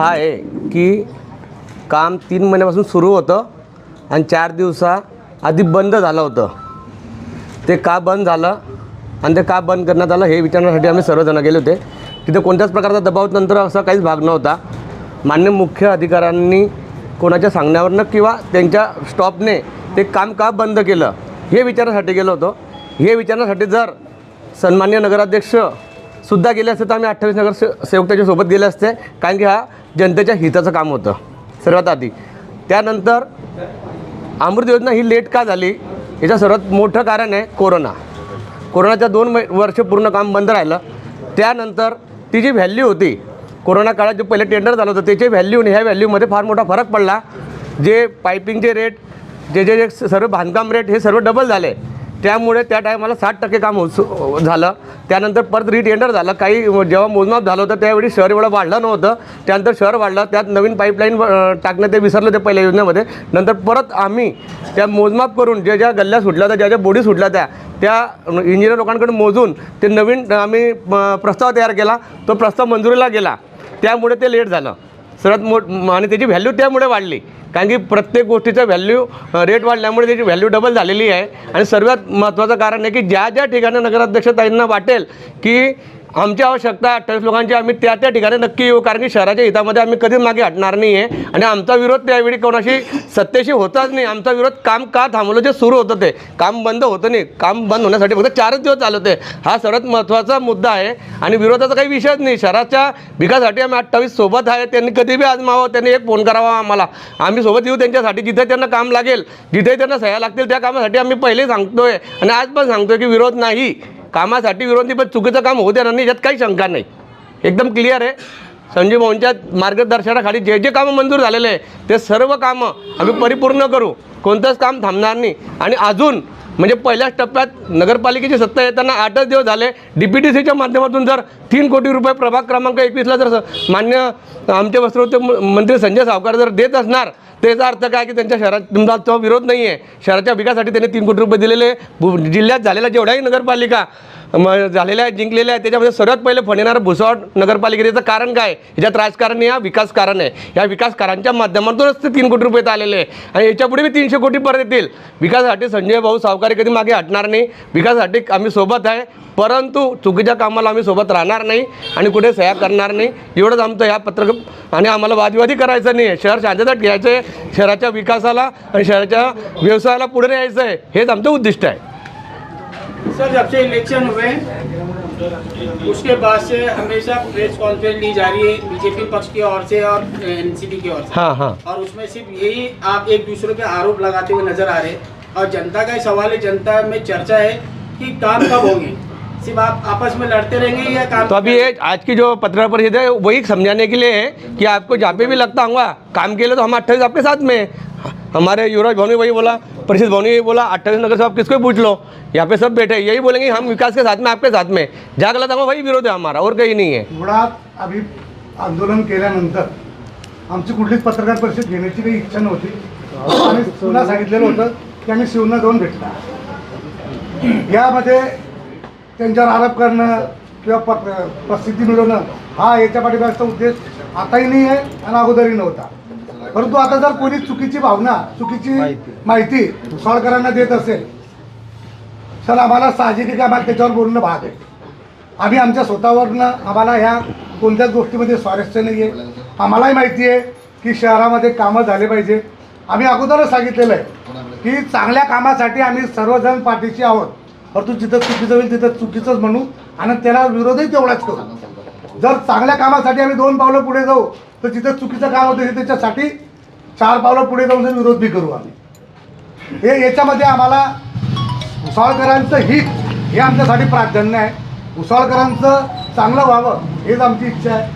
हा आहे की काम तीन महिन्यापासून सुरू होतं आणि चार दिवसा आधी बंद झालं होतं. ते का बंद झालं आणि ते का बंद करण्यात आलं हे विचारण्यासाठी आम्ही सर्वजण गेले होते. तिथे कोणत्याच प्रकारचा दबाव नंतर असा काहीच भाग नव्हता. मान्य मुख्य अधिकाऱ्यांनी कोणाच्या सांगण्यावरनं किंवा त्यांच्या स्टॉपने ते काम का बंद केलं हे विचारण्यासाठी गेलो होतो. हे विचारण्यासाठी जर सन्मान्य नगराध्यक्ष सुद्धा गेले असते तर आम्ही अठ्ठावीस नगर से सेवक त्याच्यासोबत गेले असते. कारण की हा जनतेच्या हिताचं काम होतं सर्वात आधी. त्यानंतर अमृत योजना ही लेट का झाली? याचं सर्वात मोठं कारण आहे कोरोना. कोरोनाच्या दोन मै वर्ष पूर्ण काम बंद राहिलं. त्यानंतर ती जी व्हॅल्यू होती कोरोना काळात जे पहिले टेंडर झालं होतं त्याची व्हॅल्यू आणि ह्या व्हॅल्यूमध्ये फार मोठा फरक पडला. जे पायपिंगचे रेट जे जे जे सर्व बांधकाम रेट हे सर्व डबल झाले. त्यामुळे त्या टायमाला साठ टक्के काम हो सु- झालं. त्यानंतर परत रिटेंडर झालं. काही जेव्हा मोजमाप झालं होतं त्यावेळी शहर एवढं वाढलं नव्हतं. त्यानंतर शहर वाढलं. त्यात नवीन पाईपलाईन टाकणं ते विसरलं ते पहिल्या योजनेमध्ये. नंतर परत आम्ही त्या मोजमाप करून ज्या ज्या गल्ल्या सुटल्या होत्या ज्या ज्या बोडी सुटल्या त्या त्या इंजिनियर लोकांकडे मोजून ते नवीन आम्ही प्रस्ताव तयार केला. तो प्रस्ताव मंजुरीला गेला. त्यामुळे ते लेट झालं. सर्वात मोठ आणि त्याची व्हॅल्यू त्यामुळे वाढली. कारण की प्रत्येक गोष्टीचा व्हॅल्यू रेट वाढल्यामुळे त्याची व्हॅल्यू डबल झालेली आहे. आणि सर्वात महत्त्वाचं कारण आहे की ज्या ज्या ठिकाणी नगराध्यक्ष ताईंना वाटेल की आमची आवश्यकता अठ्ठावीस लोकांची आम्ही त्या त्या ठिकाणी नक्की येऊ. कारण की शहराच्या हितामध्ये आम्ही कधीच मागे हटणार नाही आहे आणि आमचा विरोध त्यावेळी कोणाशी सत्तेशी होताच नाही. आमचा विरोध काम का थांबवलं? जे सुरू होतं ते. काम बंद होतं नाही. काम बंद होण्यासाठी फक्त चारच दिवस चालू होते हा सर्वात महत्त्वाचा मुद्दा आहे. आणि विरोधाचा काही विषयच नाही. शहराच्या विकासासाठी आम्ही अठ्ठावीस सोबत आहे. त्यांनी कधी बी आजमावं त्यांनी एक फोन करावा आम्हाला. आम्ही सोबत येऊ त्यांच्यासाठी. जिथे त्यांना काम लागेल जिथे त्यांना सह्या लागतील त्या कामासाठी आम्ही पहिले सांगतोय. आणि आज पण सांगतोय की विरोध नाही. कामासाठी विरोधी पण चुकीचं काम होऊ देणार नाही यात काही शंका नाही. एकदम क्लिअर आहे. संजीव भाऊंच्या मार्गदर्शनाखाली जे जे कामं मंजूर झालेले आहे ते सर्व कामं आम्ही परिपूर्ण करू. कोणतंच काम थांबणार नाही. आणि अजून म्हणजे पहिल्याच टप्प्यात नगरपालिकेची सत्ता येताना आठच दिवस झाले. डी पी टी सीच्या माध्यमातून जर तीन कोटी रुपये प्रभाग क्रमांक एकवीसला जर मान्य आमचे वस्त्रोद्योग म- मंत्री संजय सावकार जर देत असणार त्याचा अर्थ काय की त्यांच्या शहरात तुमचा तो विरोध नाही आहे शहराच्या विकासासाठी त्यांनी तीन कोटी रुपये दिलेले जिल्ह्यात झालेल्या जेवढ्याही नगरपालिका झालेल्या आहेत जिंकलेल्या आहेत त्याच्यामध्ये सर्वात पहिले फळ येणारं भुसावळ नगरपालिकेचं कारण काय? याच्यात राजकारण या हा विकास कारण आहे. या विकासकारांच्या माध्यमातूनच ते तीन कोटी रुपये आलेले आहे आणि याच्यापुढे मी तीनशे कोटी परत येतील. विकासासाठी संजय भाऊ सावकारी कधी मागे हटणार नाही. विकासासाठी आम्ही सोबत आहे. परंतु चुकीच्या कामाला आम्ही सोबत राहणार नाही आणि कुठे सह्या करणार नाही. एवढंच आमचं ह्या पत्रक आणि आम्हाला वादविवादी करायचं नाही आहे शहर शांतता घ्यायचं आहे शहराच्या विकासाला आणि शहराच्या व्यवसायाला पुढे न्यायचं आहे हेच आमचं उद्दिष्ट आहे. सर जब से इलेक्शन हुए उसके बाद से हमेशा प्रेस कॉन्फ्रेंस ली जा रही है बीजेपी पक्ष की ओर से और एनसीपी की ओर से। हाँ हाँ। और उसमें सिर्फ़ यही आप एक दूसरे के आरोप लगाते हुए नज़र आ रहे हैं। और जनता का ही सवाल है जनता में चर्चा है कि काम कब होंगे। सिर्फ आप आपस में लड़ते रहेंगे या काम तो अभी ये आज की जो पत्रकार परिषद है वही समझाने के लिए है कि आपको जहाँ पे भी लगता होगा काम के लिए तो हम अट्ठाईस आपके साथ में हैं। हमारे युवराज भवन ने वही बोला परिषद भवन ने यही बोला अट्ठाईस नगर से आप किसको पूछ लो यहाँ पे सब बैठे हैं। यही बोलेंगे हम विकास के साथ में आपके साथ में जहाँ गलत होगा वही विरोध है हमारा और कहीं नहीं है। मुळात आम्ही आंदोलन केल्यानंतर आमची कुठलीच पत्रकार परिषद घेण्याची काही इच्छा नव्हती. आम्ही पुन्हा सांगितलेलं होतं की आम्ही शिवना जाऊन भेटणार. यामध्ये त्यांच्यावर आरोप करणं किंवा पत्र प्रसिद्धी मिळवणं हा याच्या पाठीमागचा उद्देश आताही नाही आहे आणि अगोदरही नव्हता. परंतु आता जर कोणी चुकीची भावना चुकीची माहिती. भुसावळकरांना देत असेल तर आम्हाला साहजिक आम्हाला त्याच्यावर बोलणं भाग आहे. आम्ही आमच्या स्वतःवरनं आम्हाला ह्या कोणत्याच गोष्टीमध्ये स्वारस्य नाही आहे आम्हालाही माहिती आहे की शहरामध्ये कामं झाले पाहिजे. आम्ही अगोदरच सांगितलेलं आहे की चांगल्या कामासाठी आम्ही सर्वजण पाठीशी आहोत. परंतु जिथं चुकीचं होईल तिथं चुकीचंच म्हणू. आणि त्याला विरोधही तेवढाच करू. जर चांगल्या कामासाठी आम्ही दोन पावलं पुढे जाऊ तर जिथं चुकीचं काम होतं त्याच्यासाठी चार पावलं पुढे जाऊन जर विरोध बी करू आम्ही. हे याच्यामध्ये आम्हाला उसाळकरांचं हित हे आमच्यासाठी प्राधान्य आहे. उसाळकरांचं चांगलं व्हावं हेच आमची इच्छा आहे.